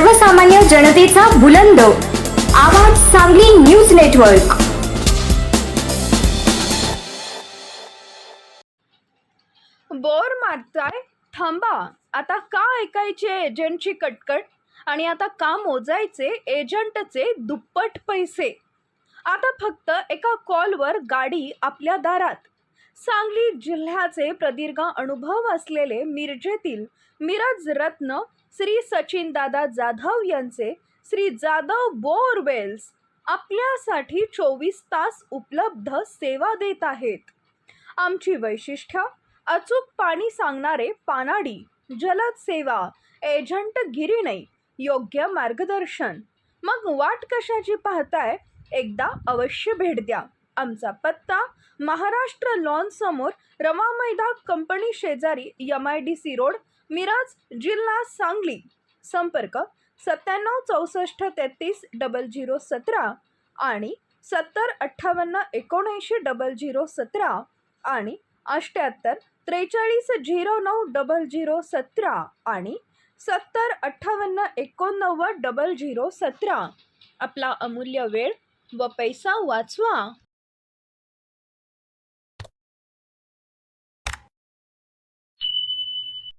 सर्वसामान्य जनतेचा बुलंद. आवाज सांगली न्यूज नेटवर्क. बोर मारताय? थांबा. आता का ऐकायचे एजंटची कटकट? आणि आता का मोजायचे एजंटचे दुप्पट पैसे? आता फक्त एका कॉलवर गाडी आपल्या दारात. सांगली जिल्ह्याचे प्रदीर्घ अनुभव असलेले मिरजेतील मिरज रत्न श्री सचिन दादा जाधव यांचे श्री जाधव बोरवेल्स आपल्यासाठी चोवीस तास उपलब्ध सेवा देत आहेत. आमची वैशिष्ट्य अचूक पाणी सांगणारे पानाडी जलद सेवा एजंट गिरिणे योग्य मार्गदर्शन. मग वाट कशाची पाहताय? एकदा अवश्य भेट द्या. आमचा पत्ता महाराष्ट्र लॉन समोर रमा मैदा कंपनी शेजारी M I D C road Miraj जिल्हा सांगली. संपर्क सत्त्याण्णव चौसष्ट तेहतीस डबल झिरो सतरा आणि सत्तर अठ्ठावन्न एकोणऐंशी डबल झिरो सतरा आणि अष्ट्याहत्तर त्रेचाळीस झिरो नऊ डबल झिरो सतरा आणि सत्तर अठ्ठावन्न एकोणनव्वद डबल झिरो सतरा. आपला अमूल्य वेळ व पैसा वाचवा.